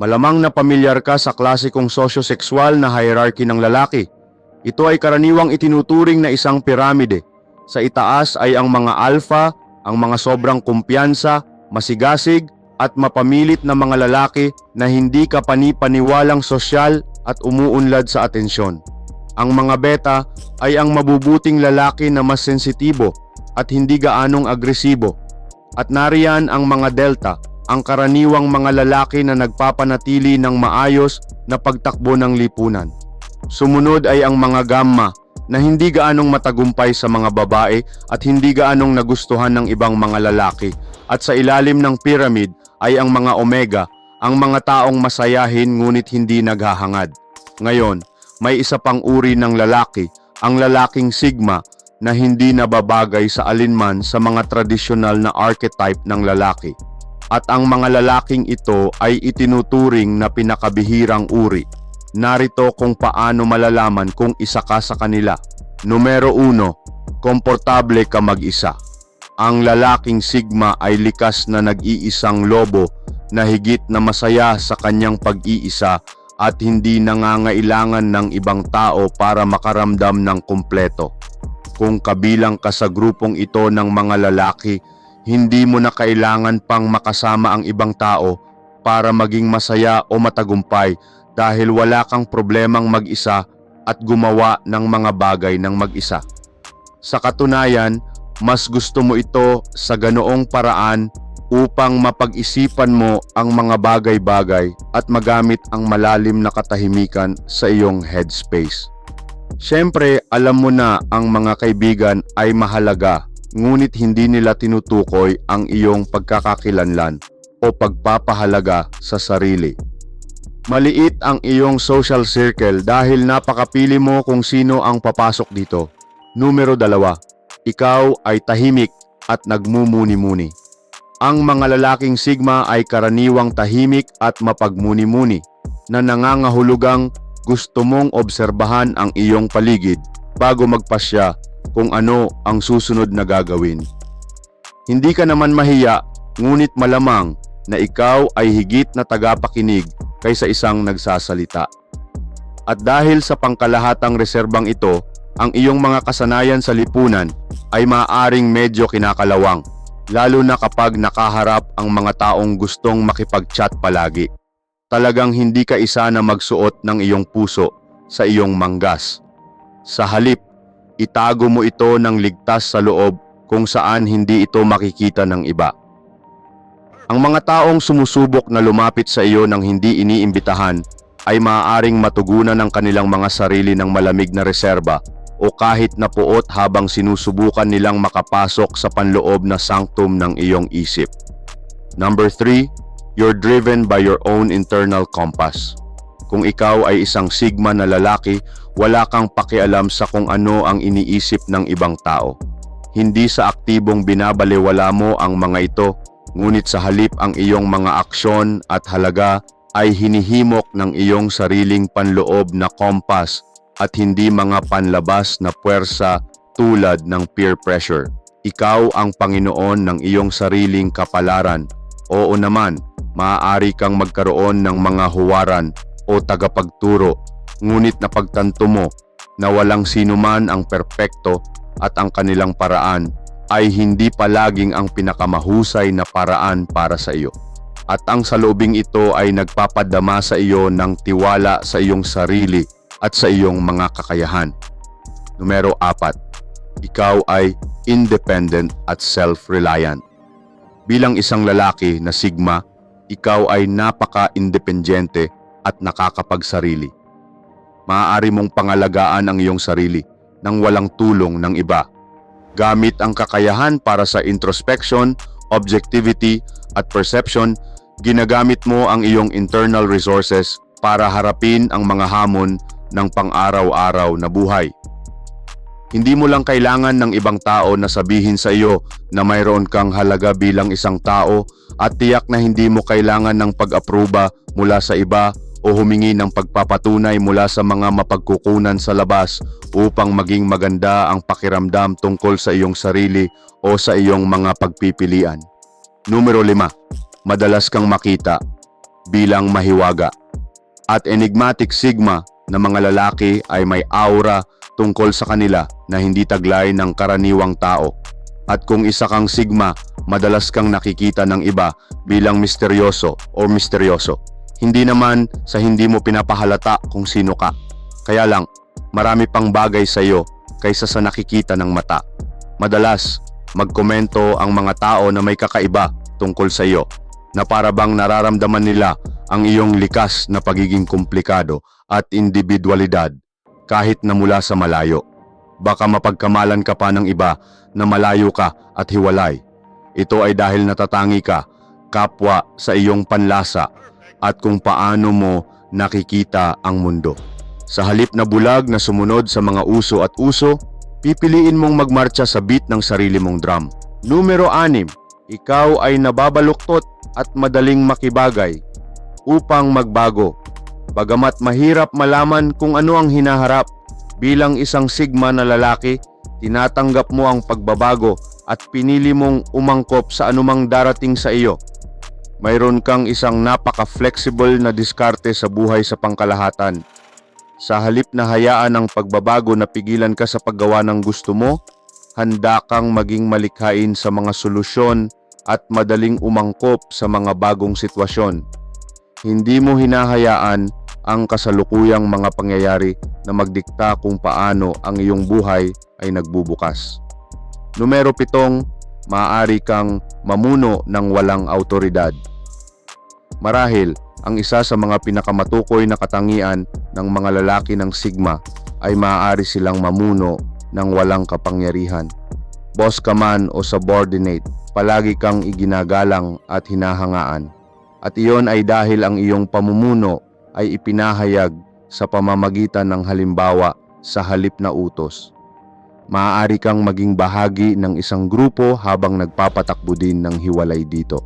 Malamang na pamilyar ka sa klasikong sosyo-sexual na hierarchy ng lalaki. Ito ay karaniwang itinuturing na isang piramide. Sa itaas ay ang mga alpha, ang mga sobrang kumpiyansa, masigasig, at mapamilit na mga lalaki na hindi ka panipaniwalang sosyal at umuunlad sa atensyon. Ang mga beta ay ang mabubuting lalaki na mas sensitibo at hindi gaanong agresibo. At nariyan ang mga delta, ang karaniwang mga lalaki na nagpapanatili ng maayos na pagtakbo ng lipunan. Sumunod ay ang mga gamma na hindi gaanong matagumpay sa mga babae at hindi gaanong nagustuhan ng ibang mga lalaki. At sa ilalim ng pyramid ay ang mga omega, ang mga taong masayahin ngunit hindi naghahangad. Ngayon, may isa pang uri ng lalaki, ang lalaking sigma na hindi nababagay sa alinman sa mga tradisyonal na archetype ng lalaki. At ang mga lalaking ito ay itinuturing na pinakabihirang uri. Narito kung paano malalaman kung isa ka sa kanila. Numero uno, komportable ka mag-isa. Ang lalaking sigma ay likas na nag-iisang lobo na higit na masaya sa kanyang pag-iisa at hindi nangangailangan ng ibang tao para makaramdam ng kumpleto. Kung kabilang ka sa grupong ito ng mga lalaki, hindi mo na kailangan pang makasama ang ibang tao para maging masaya o matagumpay dahil wala kang problemang mag-isa at gumawa ng mga bagay ng mag-isa. Sa katunayan, mas gusto mo ito sa ganoong paraan upang mapag-isipan mo ang mga bagay-bagay at magamit ang malalim na katahimikan sa iyong headspace. Siyempre, alam mo na ang mga kaibigan ay mahalaga, ngunit hindi nila tinutukoy ang iyong pagkakakilanlan o pagpapahalaga sa sarili. Maliit ang iyong social circle dahil napakapili mo kung sino ang papasok dito. Numero dalawa, ikaw ay tahimik at nagmumuni-muni. Ang mga lalaking sigma ay karaniwang tahimik at mapagmuni-muni na nangangahulugang gusto mong obserbahan ang iyong paligid bago magpasya kung ano ang susunod na gagawin. Hindi ka naman mahiya, ngunit malamang na ikaw ay higit na tagapakinig kaysa isang nagsasalita. At dahil sa pangkalahatang reserbang ito, ang iyong mga kasanayan sa lipunan ay maaaring medyo kinakalawang, lalo na kapag nakaharap ang mga taong gustong makipag-chat palagi. Talagang hindi ka isa na magsuot ng iyong puso sa iyong manggas. Sa halip, itago mo ito ng ligtas sa loob kung saan hindi ito makikita ng iba. Ang mga taong sumusubok na lumapit sa iyo ng hindi iniimbitahan ay maaaring matugunan ng kanilang mga sarili ng malamig na reserba o kahit na puot habang sinusubukan nilang makapasok sa panloob na sanctum ng iyong isip. Number 3, you're driven by your own internal compass. Kung ikaw ay isang sigma na lalaki, wala kang pakialam sa kung ano ang iniisip ng ibang tao. Hindi sa aktibong binabaliwala mo ang mga ito, ngunit sa halip ang iyong mga aksyon at halaga ay hinihimok ng iyong sariling panloob na kompas at hindi mga panlabas na puwersa tulad ng peer pressure. Ikaw ang Panginoon ng iyong sariling kapalaran. Oo naman, maaari kang magkaroon ng mga huwaran o tagapagturo, ngunit napagtanto mo na walang sinuman ang perpekto at ang kanilang paraan ay hindi palaging ang pinakamahusay na paraan para sa iyo. At ang salubing ito ay nagpapadama sa iyo ng tiwala sa iyong sarili at sa iyong mga kakayahan. Numero 4. Ikaw ay independent at self-reliant. Bilang isang lalaki na sigma, ikaw ay napaka-independyente at nakakapagsarili. Maaari mong pangalagaan ang iyong sarili nang walang tulong ng iba. Gamit ang kakayahan para sa introspection, objectivity at perception, ginagamit mo ang iyong internal resources para harapin ang mga hamon ng pang-araw-araw na buhay. Hindi mo lang kailangan ng ibang tao na sabihin sa iyo na mayroon kang halaga bilang isang tao at tiyak na hindi mo kailangan ng pag-aproba mula sa iba o humingi ng pagpapatunay mula sa mga mapagkukunan sa labas upang maging maganda ang pakiramdam tungkol sa iyong sarili o sa iyong mga pagpipilian. Numero 5. Madalas kang makita. bilang mahiwaga. At enigmatic sigma na mga lalaki ay may aura tungkol sa kanila na hindi taglay ng karaniwang tao. At kung isa kang sigma, madalas kang nakikita ng iba bilang misteryoso o misteryoso. Hindi naman sa hindi mo pinapahalata kung sino ka. Kaya lang, marami pang bagay sa iyo kaysa sa nakikita ng mata. Madalas, magkomento ang mga tao na may kakaiba tungkol sa iyo na para bang nararamdaman nila ang iyong likas na pagiging komplikado at individualidad kahit na mula sa malayo. Baka mapagkamalan ka pa ng iba na malayo ka at hiwalay. Ito ay dahil natatangi ka, kapwa sa iyong panlasa at kung paano mo nakikita ang mundo. Sa halip na bulag na sumunod sa mga uso at uso, pipiliin mong magmarcha sa beat ng sarili mong drum. Numero 6. Ikaw ay nababaluktot at madaling makibagay upang magbago. Bagamat mahirap malaman kung ano ang hinaharap, bilang isang sigma na lalaki, tinatanggap mo ang pagbabago at pinili mong umangkop sa anumang darating sa iyo. Mayroon kang isang napaka-flexible na diskarte sa buhay sa pangkalahatan. Sa halip na hayaan ang pagbabago na pigilan ka sa paggawa ng gusto mo, handa kang maging malikhain sa mga solusyon at madaling umangkop sa mga bagong sitwasyon. Hindi mo hinahayaan ang kasalukuyang mga pangyayari na magdikta kung paano ang iyong buhay ay nagbubukas. Numero pitong, maaari kang mamuno ng walang autoridad. Marahil, ang isa sa mga pinakamatukoy na katangian ng mga lalaki ng Sigma ay maaari silang mamuno ng walang kapangyarihan. Boss ka man o subordinate, palagi kang iginagalang at hinahangaan. At iyon ay dahil ang iyong pamumuno ay ipinahayag sa pamamagitan ng halimbawa sa halip na utos. Maaari kang maging bahagi ng isang grupo habang nagpapatakbo din ng hiwalay dito.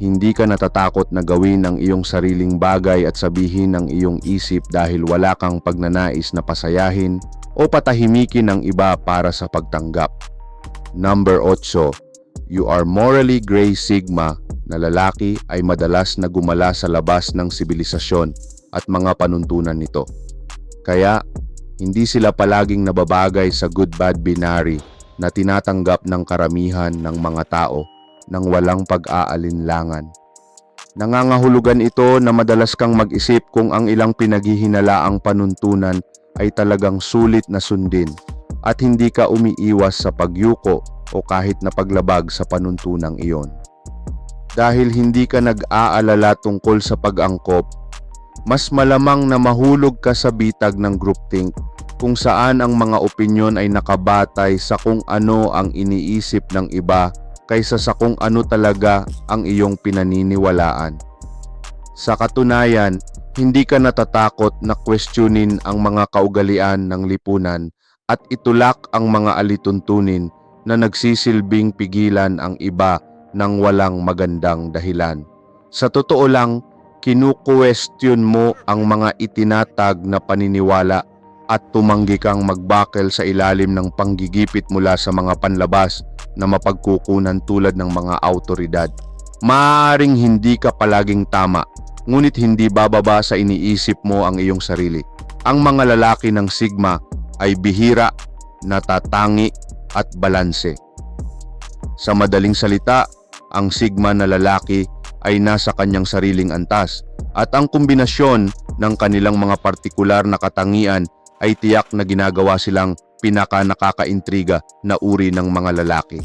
Hindi ka natatakot na gawin ang iyong sariling bagay at sabihin ng iyong isip dahil wala kang pagnanais na pasayahin o patahimikin ng iba para sa pagtanggap. Number 8. You are morally gray sigma na lalaki ay madalas na gumala sa labas ng sibilisasyon at mga panuntunan nito. Kaya, hindi sila palaging nababagay sa good-bad binary na tinatanggap ng karamihan ng mga tao ng walang pag-aalinlangan. Nangangahulugan ito na madalas kang mag-isip kung ang ilang pinaghihinalaang panuntunan ay talagang sulit na sundin at hindi ka umiiwas sa pagyuko o kahit na paglabag sa panuntunang iyon. Dahil hindi ka nag-aalala tungkol sa pag-angkop, mas malamang na mahulog ka sa bitag ng groupthink kung saan ang mga opinyon ay nakabatay sa kung ano ang iniisip ng iba kaysa sa kung ano talaga ang iyong pinaniniwalaan. Sa katunayan, hindi ka natatakot na questionin ang mga kaugalian ng lipunan at itulak ang mga alituntunin na nagsisilbing pigilan ang iba ng walang magandang dahilan. Sa totoo lang, kinu-question mo ang mga itinatag na paniniwala at tumanggi kang magbakel sa ilalim ng panggigipit mula sa mga panlabas na mapagkukunan tulad ng mga autoridad. Maaring hindi ka palaging tama, ngunit hindi bababa sa iniisip mo ang iyong sarili. Ang mga lalaki ng Sigma ay bihira, natatangi at balanse. Sa madaling salita, ang Sigma na lalaki ay nasa kanyang sariling antas at ang kombinasyon ng kanilang mga partikular na katangian ay tiyak na ginagawa silang pinaka nakakaintriga na uri ng mga lalaki.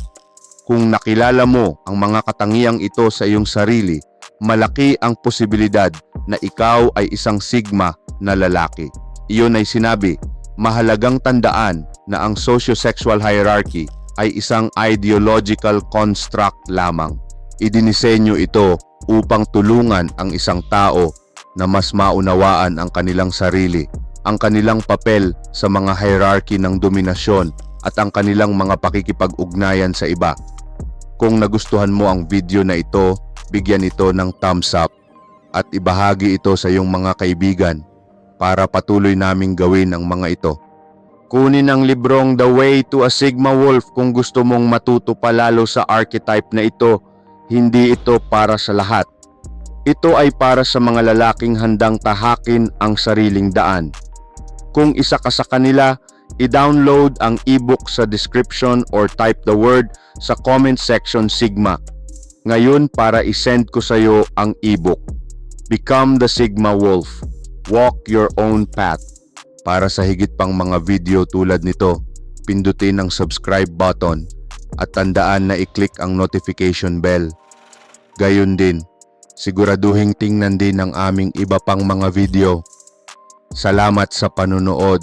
Kung nakilala mo ang mga katangiang ito sa iyong sarili, malaki ang posibilidad na ikaw ay isang sigma na lalaki. Iyon ay sinabi, mahalagang tandaan na ang socio-sexual hierarchy ay isang ideological construct lamang. Idinisenyo ito upang tulungan ang isang tao na mas maunawaan ang kanilang sarili ang kanilang papel sa mga hierarchy ng dominasyon at ang kanilang mga pakikipag-ugnayan sa iba. Kung nagustuhan mo ang video na ito, bigyan ito ng thumbs up at ibahagi ito sa iyong mga kaibigan para patuloy naming gawin ang mga ito. Kunin ang librong The Way to a Sigma Wolf kung gusto mong matuto palalo sa archetype na ito. Hindi ito para sa lahat. Ito ay para sa mga lalaking handang tahakin ang sariling daan. Kung isa ka sa kanila, i-download ang ebook sa description or type the word sa comment section Sigma. Ngayon para isend ko sa iyo ang ebook. Become the Sigma Wolf. Walk your own path. Para sa higit pang mga video tulad nito, pindutin ang subscribe button at tandaan na i-click ang notification bell. Gayun din, siguraduhin tingnan din ang aming iba pang mga video. Salamat sa panunood.